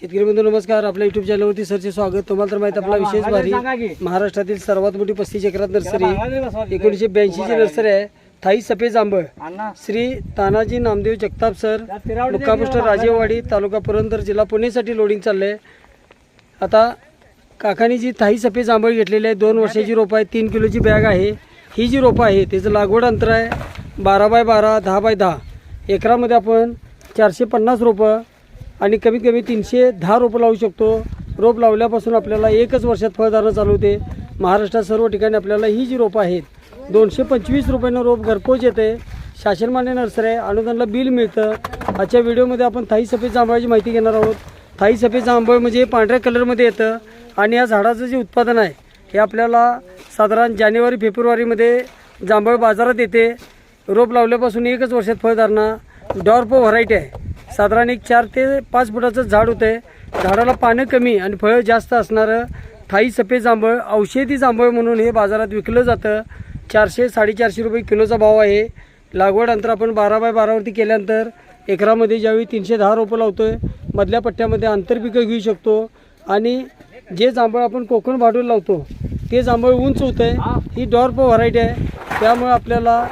शेतकरी बंधू नमस्कार. आपल्या युट्यूब चॅनलवरती सरचे स्वागत. तुम्हाला तर माहिती आपला विशेष भारी महाराष्ट्रातील सर्वात मोठी पस्तीस एकरात नर्सरी एकोणीसशे ब्याऐंशीची नर्सरी आहे. थाई सफेद जांभळ. श्री तानाजी नामदेव जगताप सर. मुक्कामपोस्ट राजेवाडी तालुका पुरंदर जिल्हा पुणेसाठी लोडिंग चाललंय. आता काकानी जी थाई सफेद जांभळ घेतलेली आहे दोन वर्षाची रोपं आहे तीन किलोची बॅग आहे. ही जी रोपं आहे त्याचं लागवड अंतर आहे बारा बाय बारा दहा बाय दहा. एकरामध्ये आपण चारशे पन्नास रोपं आणि कमीत कमी तीनशे दहा रोपं लावू शकतो. रोप लावल्यापासून आपल्याला एकच वर्षात फळधारणं चालू होते. महाराष्ट्रात सर्व ठिकाणी आपल्याला ही जी रोपं आहेत दोनशे पंचवीस रुपयानं रोप घरपोच येते. शासनमान्य नर्सरी आहे अनुदानला बिल मिळतं. आजच्या व्हिडिओमध्ये आपण थाई सफेद जांभळाची माहिती घेणार आहोत. थाई सफेद जांभळ म्हणजे पांढऱ्या कलरमध्ये येतं आणि या झाडाचं जे उत्पादन आहे हे आपल्याला साधारण जानेवारी फेब्रुवारीमध्ये जांभळ बाजारात येते. रोप लावल्यापासून एकच वर्षात फळधारणा डॉर्प व्हरायटी आहे. साधारण एक चार ते पाच फुटाचं झाड होतं आहे झाडाला पानं कमी आणि फळं जास्त असणारं थाई सफेद जांभळ औषधी जांभळ म्हणून हे बाजारात विकलं जातं. चारशे साडेचारशे रुपये किलोचा भाव आहे. लागवड अंतर आपण बारा बाय बारावरती केल्यानंतर एकरामध्ये ज्यावेळी तीनशे दहा रोपं लावतो आहे मधल्या पट्ट्यामध्ये आंतरपिकं घेऊ शकतो. आणि जे जांभळ आपण कोकण भाडून लावतो ते जांभळ उंच होतं आहे ही डॉर्प व्हरायटी आहे. त्यामुळे आपल्याला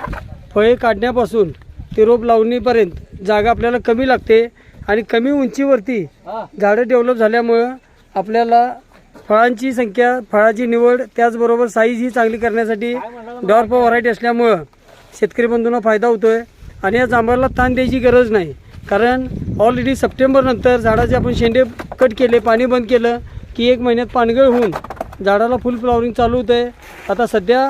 फळे काढण्यापासून ते रोप लावणीपर्यंत जागा आपल्याला कमी लागते आणि कमी उंचीवरती झाडं डेव्हलप झाल्यामुळं आपल्याला फळांची संख्या फळाची निवड त्याचबरोबर साईज ही चांगली करण्यासाठी डॉर्प व्हरायटी असल्यामुळं शेतकरी बंधूंना फायदा होतो आहे आणि या जांभळाला ताण द्यायची गरज नाही. कारण ऑलरेडी सप्टेंबरनंतर झाडाचे आपण शेंडे कट केले पाणी बंद केलं की एक महिन्यात पानगळ होऊन झाडाला फुल फ्लॉवरिंग चालू होतं आहे आता सध्या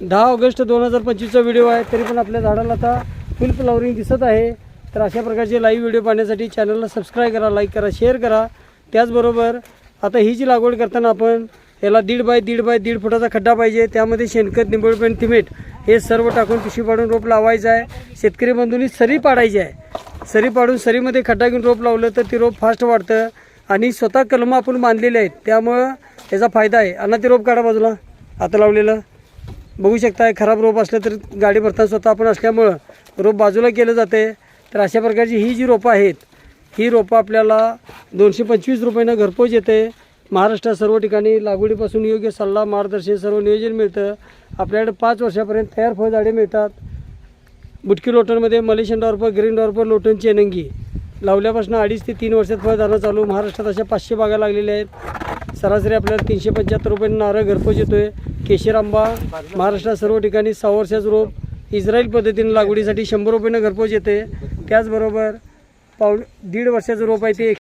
दहा ऑगस्ट दोन हजार पंचवीसचा व्हिडिओ आहे तरी पण आपल्या झाडाला आता फुल फ्लॉवरिंग दिसत आहे. तर अशा प्रकारचे लाईव्ह व्हिडिओ पाहण्यासाठी चॅनलला सबस्क्राईब करा लाईक करा शेअर करा. त्याचबरोबर आता ही जी लागवड करताना आपण याला दीड बाय दीड बाय दीड फुटाचा खड्डा पाहिजे. त्यामध्ये शेणखत निंबळपेंट तिमेट हे सर्व टाकून पिशवी पाडून रोप लावायचं आहे. शेतकरी बंधूंनी सरी पाडायची आहे. सरी पाडून सरीमध्ये खड्डा घेऊन रोप लावलं तर ते रोप फास्ट वाढतं आणि स्वतः कलमं आपण बांधलेले आहेत. त्यामुळं त्याचा फायदा आहे. अन्ना ते रोप काढा बाजूला. आता लावलेलं. बघू शकता खराब रोप असलं तर गाडी भरताना स्वतः आपण असल्यामुळं रोप बाजूला केलं जाते. तर अशा प्रकारची ही जी रोपं आहेत ही रोपं आपल्याला दोनशे पंचवीस रुपयानं घरपोच येते. महाराष्ट्रात सर्व ठिकाणी लागवडीपासून योग्य सल्ला मार्गदर्शन सर्व नियोजन मिळतं. आपल्याकडे पाच वर्षापर्यंत तयार फळझाडे मिळतात. बुटकी लोटनमध्ये मलेशियन डॉर्प ग्रीन डॉर्प लोटन चेनंगी. लावल्यापासून अडीच ते तीन वर्षात फळझाडं चालू. महाराष्ट्रात अशा पाचशे बागा लागलेल्या आहेत. सरासरी आपल्याला तीनशे पंच्याहत्तर रुपये नारळ घरपोच येतो आहे केशर आंबा महाराष्ट्रात सर्व ठिकाणी सहा वर्षाचं रोप. इस्रायल पद्धतीने लागवडीसाठी शंभर रुपयानं घरपोच येते. त्याचबरोबर पाव दीड वर्षाचं रोप आहे ते